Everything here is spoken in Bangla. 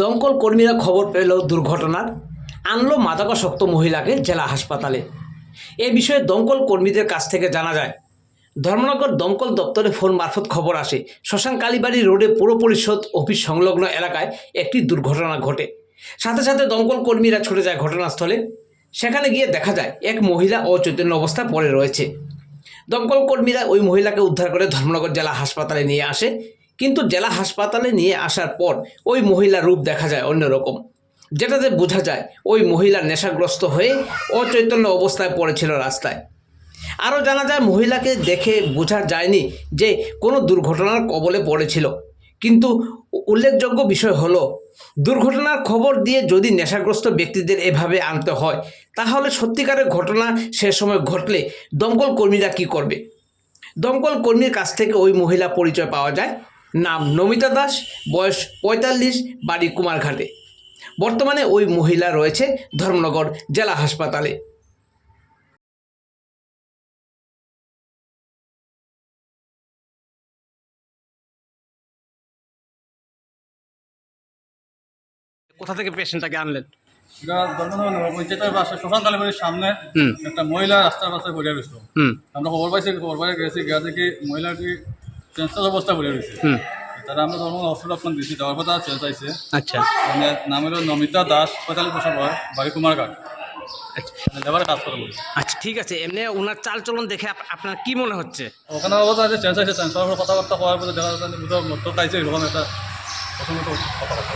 দমকল কর্মীরা খবর পেল দুর্ঘটনার। আনলো মাদকাসক্ত মহিলাকে জেলা হাসপাতালে। এ বিষয়ে দমকল কর্মীদের কাছ থেকে জানা যায়, ধর্মনগর দমকল দপ্তরে ফোন মারফত খবর আসে, শ্মশান কালীবাড়ি রোডে পৌর পরিষদ অফিস সংলগ্ন এলাকায় একটি দুর্ঘটনা ঘটে। সাথে সাথে দমকল কর্মীরা ছুটে যায় ঘটনাস্থলে। সেখানে গিয়ে দেখা যায়, এক মহিলা অচৈতন্য অবস্থায় পড়ে রয়েছে। দমকল কর্মীরা ওই মহিলাকে উদ্ধার করে ধর্মনগর জেলা হাসপাতালে নিয়ে আসে। কিন্তু জেলা হাসপাতালে নিয়ে আসার পর ওই মহিলার রূপ দেখা যায় অন্যরকম। যেটাতে বোঝা যায় ওই মহিলা নেশাগ্রস্ত হয়ে অচৈতন্য অবস্থায় পড়েছিল রাস্তায়। আরও জানা যায় মহিলাকে দেখে বোঝা যায়নি যে কোনো দুর্ঘটনার কবলে পড়েছিল। কিন্তু উল্লেখযোগ্য বিষয় হলো, দুর্ঘটনার খবর দিয়ে যদি নেশাগ্রস্ত ব্যক্তিদের এভাবে আনতে হয়, তাহলে সত্যিকারের ঘটনা সে সময় ঘটলে দমকল কর্মীরা কি করবে? দমকল কর্মীর কাছ থেকে ওই মহিলা পরিচয় পাওয়া যায়। নাম নমিতা দাস বয়স পঁয়তাল্লিশ বাড়ি কুমারঘাটে। বর্তমানে ওই মহিলা রয়েছে ধর্মনগর জেলা হাসপাতালে। কোথা থেকে পেশেন্টটাকে আনলেন? সামনে হুম। একটা মহিলা রাস্তার পাশে আমরা খবর পাইছি খবর পাই গেছি গিয়া দেখি মহিলাটি চেঞ্জার অবস্থা বলে রয়েছে তারা আমরা ধর্ম হসপিটাল আপনার দিয়েছি দেওয়ার তারা চেঞ্জ আইছে আচ্ছা। মানে নাম হলো নমিতা দাস পঁয়তাল্লিশ বছর বয়স বাড়ি কুমারঘাট আচ্ছা। বলি। আচ্ছা ঠিক আছে। এমনি ওনার চালচলন দেখে আপনার কি মনে হচ্ছে? ওখানে অবস্থা আছে চেঞ্জ আইছে চেঞ্জ কথাবার্তা হওয়ার পরে দেখা যাচ্ছে মতো পাইছে এরকম একটা প্রথমত কথাবার্তা।